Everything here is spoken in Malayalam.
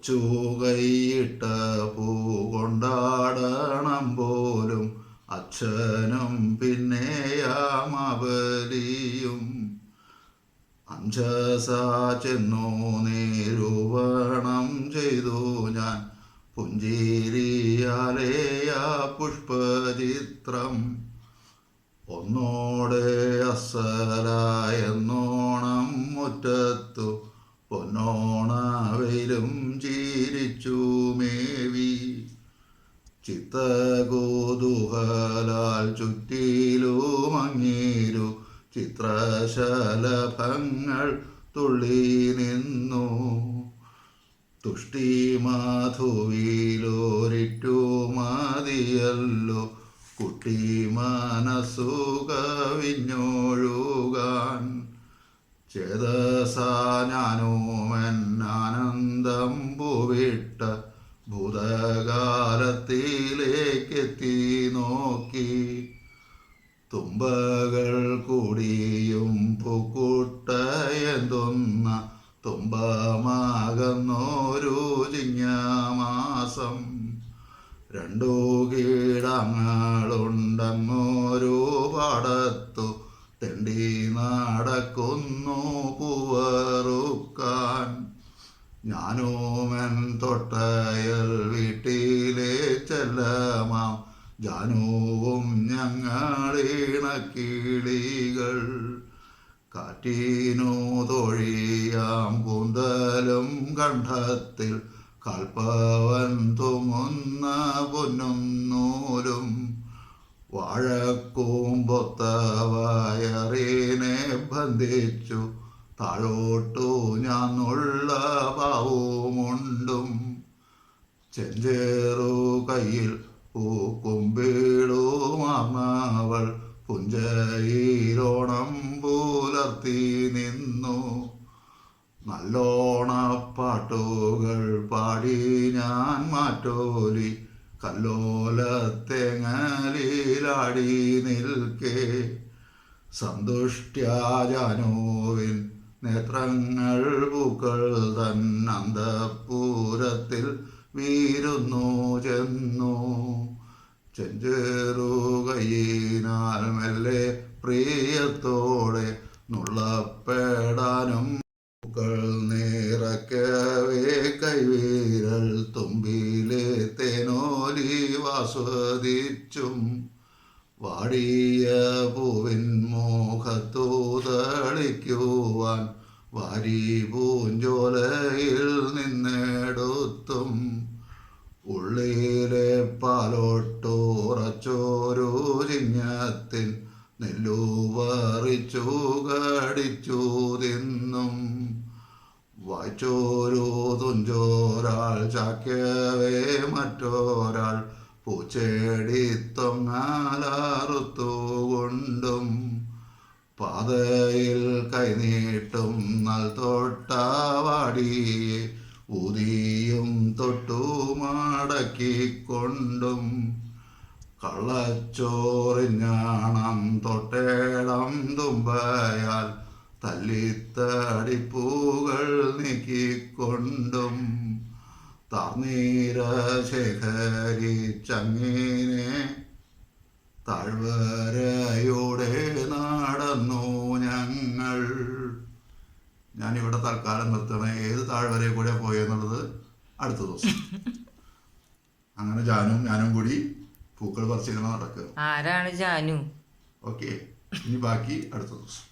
കൊച്ചു പൂകൊണ്ടാടണം പോലും അച്ഛനും പിന്നെയാമബലിയും അഞ്ചസ ചെന്നു നിരൂപണം ചെയ്തു ഞാൻ. പുഞ്ചിരിയാലേയ പുഷ്പചിത്രം. ഒന്നോടെ ചിരിച്ചു മേവി ചിത്തകോതുഹലാൽ ചുറ്റിലുമങ്ങീരു ചിത്രശലഭങ്ങൾ തുള്ളി നിന്നു. തുഷ്ടി മാധുവിലോരിറ്റു മതിയല്ലോ. കുട്ടി മനസ്സു ചേതസാ ചേതസാനുമെന്നാനന്ദം പൂക്കൂട്ടയെന്തൊന്ന തുമ്പമാകുന്നോരു ചിങ്ങമാസം. രണ്ടു കീടങ്ങളുണ്ടെന്നോരോ പാടത്തു തെണ്ടി നടക്കുന്നു പൂവറുക്കാൻ. ഞാനോമൻ തൊട്ടയൽ വീട്ടിലെ ചെല്ലമാം. ജാനുവും ഞങ്ങളിണക്കിളികൾ കാറ്റിനു തൊഴിയാം കൂന്തലും കണ്ഠത്തിൽ കൽപ്പവൻ തുമുന്ന പൊന്നും നൂലും വാഴക്കൂമ്പൊത്തവയറിനെ ബന്ധിച്ചു താഴോട്ടു ഞാനുള്ള പാവുമുണ്ടും ചെഞ്ചേറു കയ്യിൽ പൂക്കുമ്പിളുമാർന്നവൾ നല്ലോണപ്പാട്ടുകൾ പാടി ഞാൻ മാറ്റോലി കല്ലോലത്തെങ്ങലിലാടി നിൽക്കേ. സന്തുഷ്ട്യാജാനോവിൻ നേത്രങ്ങൾ പൂക്കൾ തൻ അന്തപൂരത്തിൽ വീരുന്നു ചെന്നു. ചെഞ്ചേറുകയിനാൽ മെല്ലെ പ്രിയത്തോടെ ആസ്വദിച്ചും വാടിയ പൂവിൻ മോഹത്തോ തളിക്കുവാൻ വാരി പൂഞ്ചോലയിൽ നിന്നെടുത്തും ഉള്ളിലെ പാലോട്ടുറച്ചോരു ചിങ്ങത്തിൻ നെല്ലു പറിച്ചു കടിച്ചു തിന്നും. വായിച്ചോരു തുഞ്ചോരാൾ ചാക്കവേ മറ്റൊരാൾ പൂച്ചേടി തൊങ്ങാലറുത്തുകൊണ്ടും പാതയിൽ കൈനീട്ടും നൽ തൊട്ടാവാടിയെ ഊതിയും തൊട്ടുമടക്കിക്കൊണ്ടും കള്ളച്ചോറിഞ്ഞാണം തൊട്ടേടം തുമ്പയാൽ തല്ലിത്തടിപ്പൂകൾ നീക്കിക്കൊണ്ടും താർന്നീര ശേഖരിച്ചങ്ങിനെ താഴ്വരയോടെ നടന്നു ഞങ്ങൾ. ഞാനിവിടെ തൽക്കാലം നിർത്തണേ. ഏത് താഴ്വരയെ കൂടെ പോയെന്നുള്ളത് അടുത്ത ദിവസം. അങ്ങനെ ജാനും ഞാനും കൂടി പൂക്കൾ പറിച്ചിങ്ങനെ നടക്കുക. ആരാണ് ജാനു? ഓക്കെ. ഇനി ബാക്കി അടുത്ത ദിവസം.